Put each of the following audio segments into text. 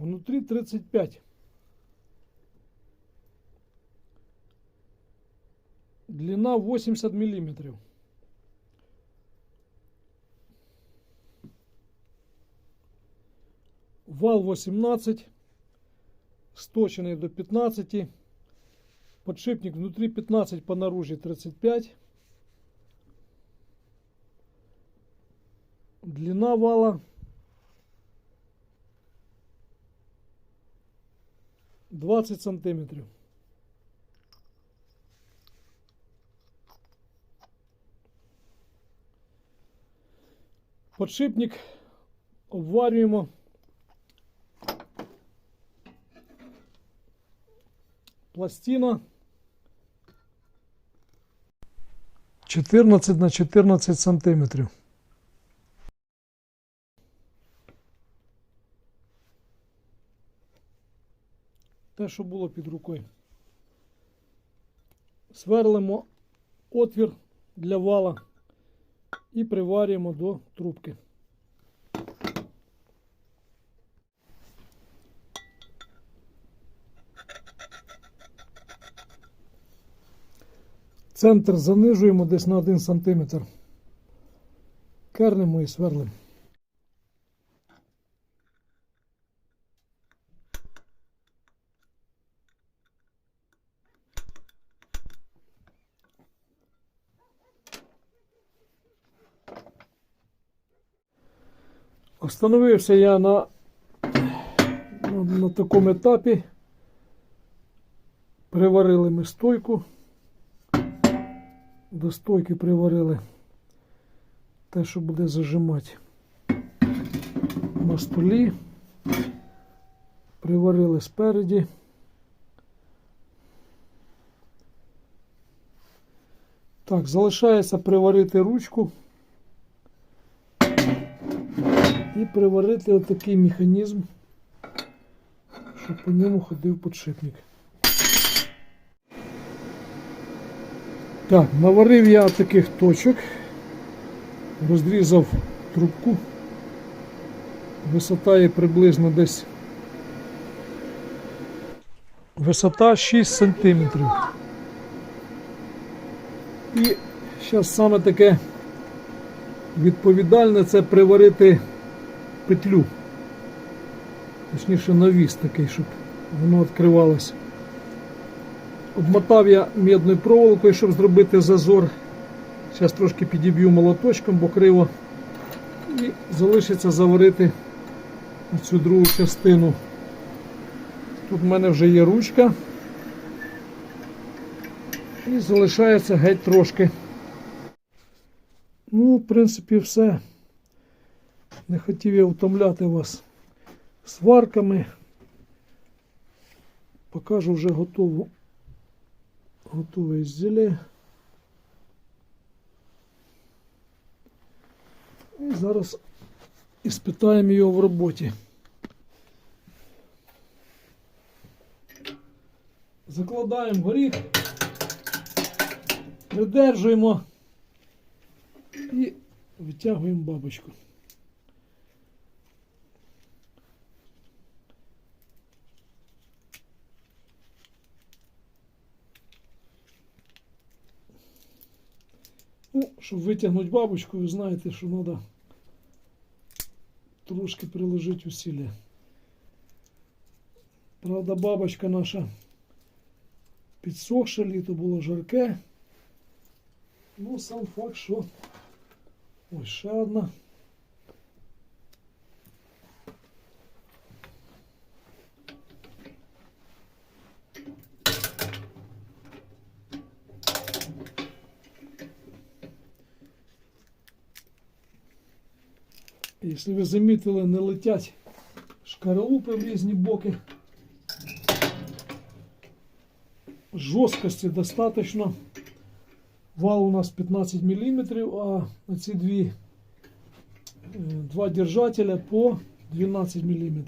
Внутрі 35. Длина 80 миллиметров. Вал 18, сточенный до 15, подшипник внутри 15, по наружу 35. Длина вала 20 сантиметрів. Подшипник обварюємо. Пластина 14 на 14 сантиметрів. Те, що було під рукою. Сверлимо отвір для вала і приварюємо до трубки. Центр занижуємо десь на 1 см. Кернемо і сверлимо. Остановився я на, на, на такому етапі. Приварили ми стойку. До стойки приварили те, що буде зажимати на столі. Приварили спереді. Так, залишається приварити ручку. І приварити отакий механізм, щоб по ньому ходив подшипник. Так, наварив я таких точок, розрізав трубку. Висота є приблизно десь. Висота 6 сантиметрів. І зараз саме таке відповідальне це приварити петлю. Точніше навіс такий, щоб воно відкривалося. Обмотав я мідною проволокою, щоб зробити зазор. Зараз трошки підіб'ю молоточком, бо криво. І залишиться заварити цю другу частину. Тут в мене вже є ручка. І залишається геть трошки. Ну, в принципі, все. Не хотів я втомляти вас сварками. Покажу вже готову, готове ізділля. І зараз іспитаємо його в роботі. Закладаємо горіх, придержуємо і витягуємо бабочку. Ну, щоб витягнути бабочку, ви знаєте, що треба трошки приложити усилля. Правда, бабочка наша підсохша, літо було жарке. Ну, сам факт, що ось ще одна. Якщо ви замітили, не летять шкаралупи в різні боки. Жорсткості достатньо. Вал у нас 15 мм, а ці дві, е, два держателя по 12 мм.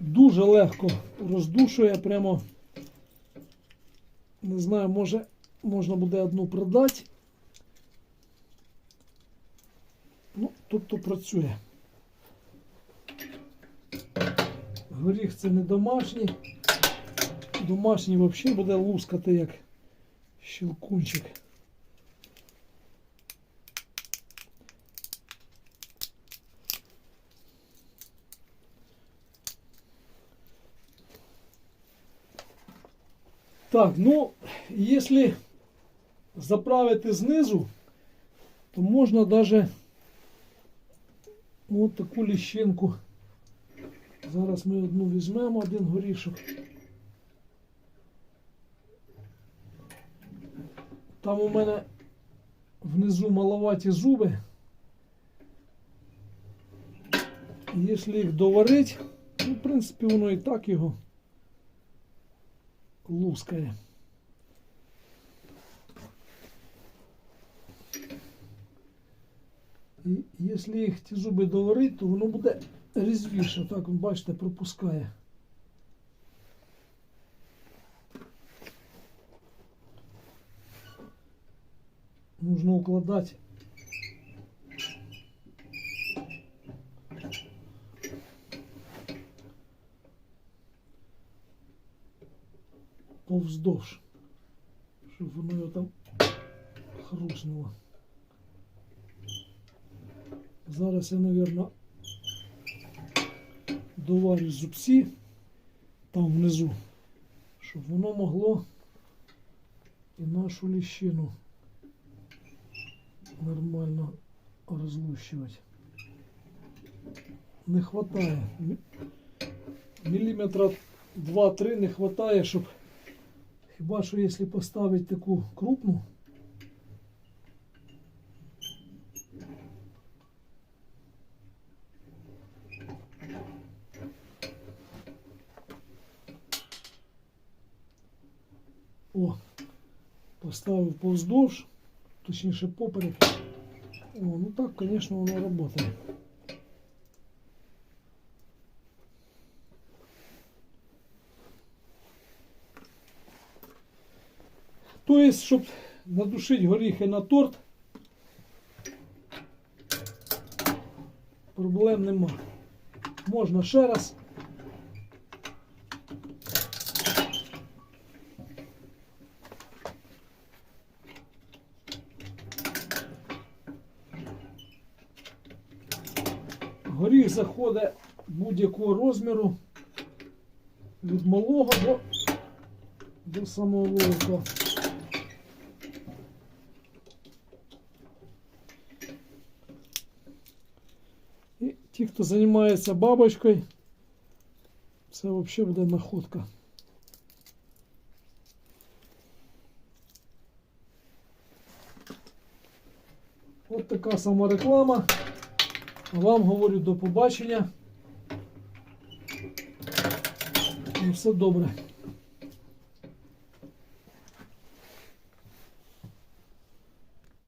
Дуже легко роздушує, прямо не знаю, може можна буде одну продати. Ну, тут то працює. Горіх це не домашній. Домашній взагалі буде лускати як щелкунчик. Так, ну, если заправити знизу, то можна даже от таку ліщинку. Зараз ми одну візьмемо, один горішок. Там у мене внизу маловаті зуби. Якщо їх доварити, ну, в принципі, воно і так його лускає. І якщо їх ті зуби доварити, то воно буде різвіше. Так, бачите, пропускає. Нужно укладати. Повздовж, щоб воно його там хруснуло. Зараз я, мабуть, доварю зубці там внизу, щоб воно могло і нашу ліщину нормально розлущувати. Не. Мі- Міліметра 2-3 не хватає, щоб хіба що якщо поставити таку крупну. О, поставив повздовж, точніше поперек. О, ну так, звісно, воно працює. Тобто, щоб надушити горіхи на торт, проблем нема. Можна ще раз. Горіх заходить будь-якого розміру від малого до, до самого великого. І ті, хто займається бабочкою, це взагалі буде находка. От така сама реклама. Вам говорю до побачення. І все добре.